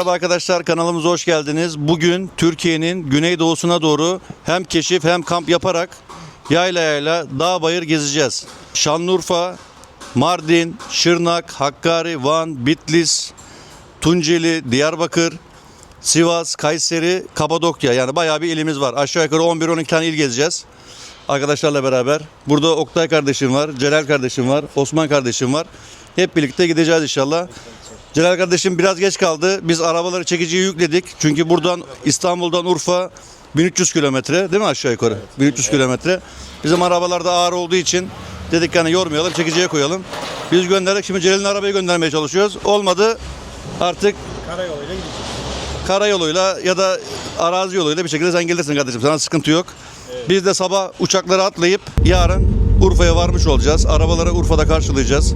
Merhaba arkadaşlar kanalımıza hoş geldiniz. Bugün Türkiye'nin güneydoğusuna doğru hem keşif hem kamp yaparak yayla yayla dağ bayır gezeceğiz. Şanlıurfa, Mardin, Şırnak, Hakkari, Van, Bitlis, Tunceli, Diyarbakır, Sivas, Kayseri, Kapadokya yani bayağı bir ilimiz var. Aşağı yukarı 11-12 tane il gezeceğiz arkadaşlarla beraber. Burada Oktay kardeşim var, Celal kardeşim var, Osman kardeşim var. Hep birlikte gideceğiz inşallah. Celal kardeşim biraz geç kaldı. Biz arabaları çekiciye yükledik. Çünkü buradan İstanbul'dan Urfa 1300 kilometre değil mi aşağı yukarı? 1300 kilometre. Bizim arabalar da ağır olduğu için dedik yani yormayalım çekiciye koyalım. Biz gönderdik. Şimdi Celal'in arabayı göndermeye çalışıyoruz. Olmadı. Artık Karayoluyla gideceğiz. karayoluyla ya da arazi yoluyla bir şekilde sen gelirsin kardeşim. Sana sıkıntı yok. Biz de sabah uçaklara atlayıp yarın Urfa'ya varmış olacağız. Arabaları Urfa'da karşılayacağız.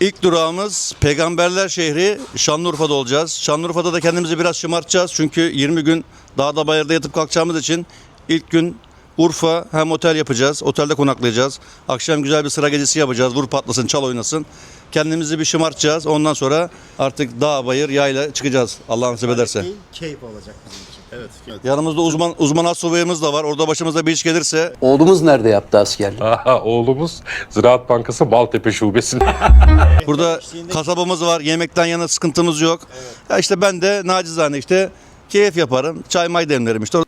İlk durağımız Peygamberler şehri Şanlıurfa'da olacağız. Şanlıurfa'da da kendimizi biraz şımartacağız. Çünkü 20 gün dağda bayırda yatıp kalkacağımız için ilk gün Urfa hem otel yapacağız. Otelde konaklayacağız. Akşam güzel bir sıra gecesi yapacağız. Vur patlasın, çal oynasın. Kendimizi bir şımartacağız. Ondan sonra artık dağ bayır yayla çıkacağız. Allah nasip ederse. Keyif, olacak bizim için. Evet. Yanımızda uzman uzman astsubayımız da var. Orada başımıza bir iş gelirse Oğlumuz nerede yaptı askerlik? Aha, oğlumuz Ziraat Bankası Maltepe Şubesi'nde. burada kasabamız var. Yemekten yana sıkıntımız yok. Ya işte ben de nacizane işte keyif yaparım. Çay may demlerim işte.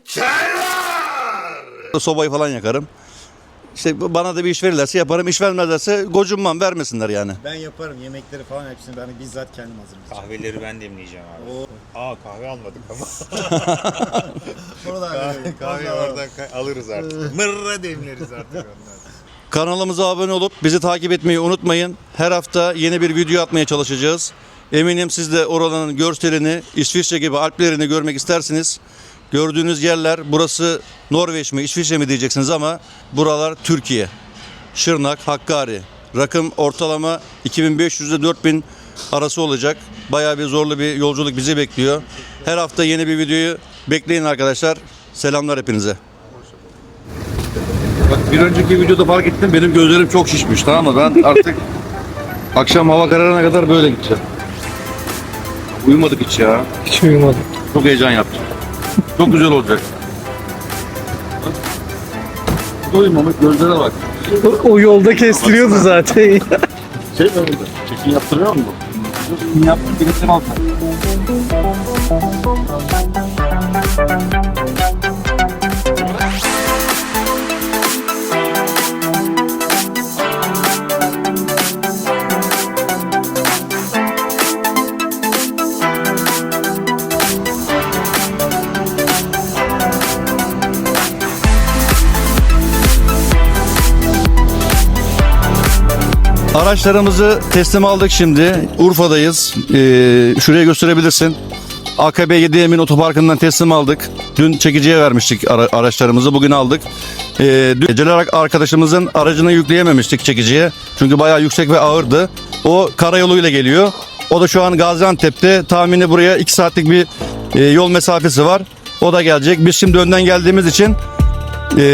Sobayı falan yakarım. İşte bana da bir iş verirlerse yaparım. İş vermezlerse gocunmam vermesinler yani. Ben yaparım yemekleri falan hepsini ben bizzat kendim hazırlayacağım. Kahveleri ben demleyeceğim abi. Aa kahve almadık ama. Oradan kahve, kahve oradan ka- alırız artık. Mırra demleriz artık ondan. Kanalımıza abone olup bizi takip etmeyi unutmayın. Her hafta yeni bir video atmaya çalışacağız. Eminim siz de oranın görselini, İsviçre gibi Alplerini görmek istersiniz. Gördüğünüz yerler burası Norveç mi, İsviçre mi diyeceksiniz ama buralar Türkiye. Şırnak, Hakkari. Rakım ortalama 2500 ile 4000 arası olacak. Bayağı bir zorlu bir yolculuk bizi bekliyor. Her hafta yeni bir videoyu bekleyin arkadaşlar. Selamlar hepinize. Bak bir önceki videoda fark ettim benim gözlerim çok şişmiş tamam mı? Ben artık akşam hava kararına kadar böyle gideceğim. Uyumadık hiç ya. Hiç uyumadım. Çok heyecan yaptım. Çok güzel olacak. Uyumamak gözlere bak. O, o yolda kestiriyordu zaten. Şey mi öyle? Çekim yaptırıyor mu? Çekim yaptım birisini aldım. Araçlarımızı teslim aldık şimdi. Urfa'dayız. Ee, şuraya gösterebilirsin. AKB 7 Emin Otoparkı'ndan teslim aldık. Dün çekiciye vermiştik ara- araçlarımızı. Bugün aldık. Ee, dün Celal arkadaşımızın aracını yükleyememiştik çekiciye. Çünkü bayağı yüksek ve ağırdı. O karayoluyla geliyor. O da şu an Gaziantep'te. Tahmini buraya 2 saatlik bir e, yol mesafesi var. O da gelecek. Biz şimdi önden geldiğimiz için e,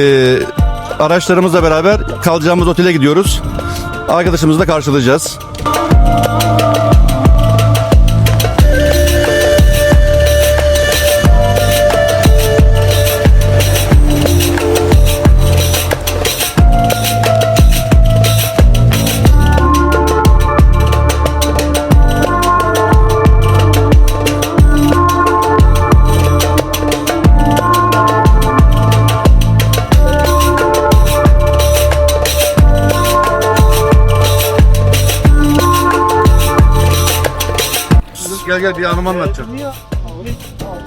araçlarımızla beraber kalacağımız otele gidiyoruz. Arkadaşımızı da karşılayacağız. Gel gel bir anımı anlatacağım.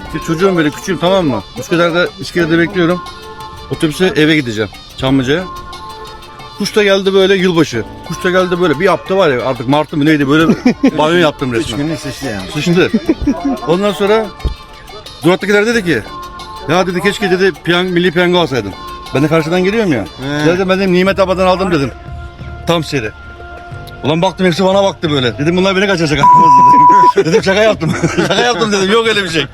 İşte çocuğum böyle küçüğüm tamam mı? Üsküdar'da iskelede bekliyorum. Otobüse eve gideceğim. Çamlıca'ya. Kuş da geldi böyle yılbaşı. Kuş da geldi böyle bir yaptı var ya artık Martı mı neydi böyle banyo yaptım resmen. Günün sıçtı yani. Sıçtı. Ondan sonra duraktakiler dedi ki ya dedi keşke dedi piyan, milli piyango alsaydım. Ben de karşıdan geliyorum ya. Dedim ben dedim Nimet Aba'dan aldım dedim. Tam seri. Ulan baktım hepsi bana baktı böyle. Dedim bunlar beni kaçıracak. dedim şaka yaptım. şaka yaptım dedim yok öyle bir şey.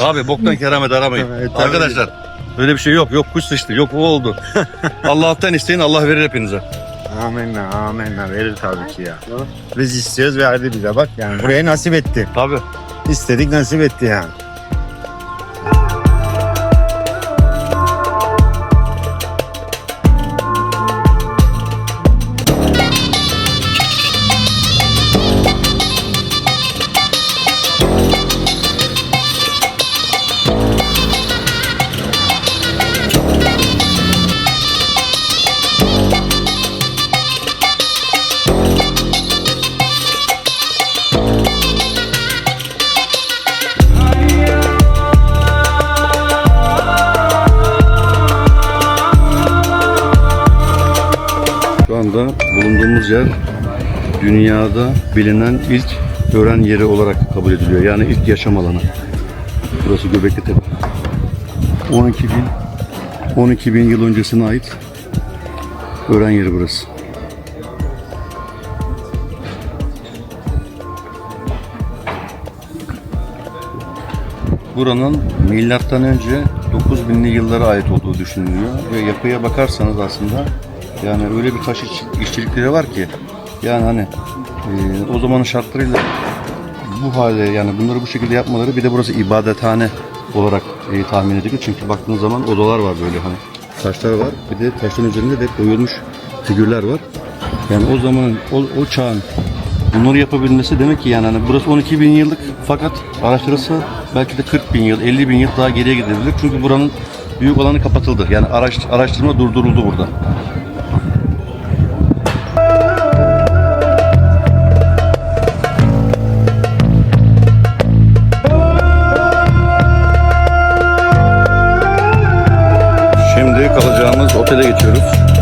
Abi boktan keramet aramayın. Evet. Arkadaşlar öyle bir şey yok. Yok kuş sıçtı. Yok o oldu. Allah'tan isteyin Allah verir hepinize. Amenna amenna verir tabii ki ya. Biz istiyoruz verdi bize bak yani buraya nasip etti. Tabii. İstedik nasip etti yani. Anda bulunduğumuz yer dünyada bilinen ilk öğren yeri olarak kabul ediliyor. Yani ilk yaşam alanı. Burası Göbekli Tepe. 12 bin 12 bin yıl öncesine ait öğren yeri burası. Buranın milattan önce 9000'li yıllara ait olduğu düşünülüyor ve yapıya bakarsanız aslında yani öyle bir taş iş- işçilikleri var ki yani hani e, o zamanın şartlarıyla bu hale yani bunları bu şekilde yapmaları bir de burası ibadethane olarak e, tahmin ediliyor. Çünkü baktığınız zaman odalar var böyle hani taşlar var. Bir de taşların üzerinde de oyulmuş figürler var. Yani o zaman o, o çağın bunları yapabilmesi demek ki yani hani burası 12 bin yıllık fakat araştırılsa belki de 40 bin yıl 50 bin yıl daha geriye gidebilir. Çünkü buranın büyük alanı kapatıldı. Yani araş, araştırma durduruldu burada. otele geçiyoruz.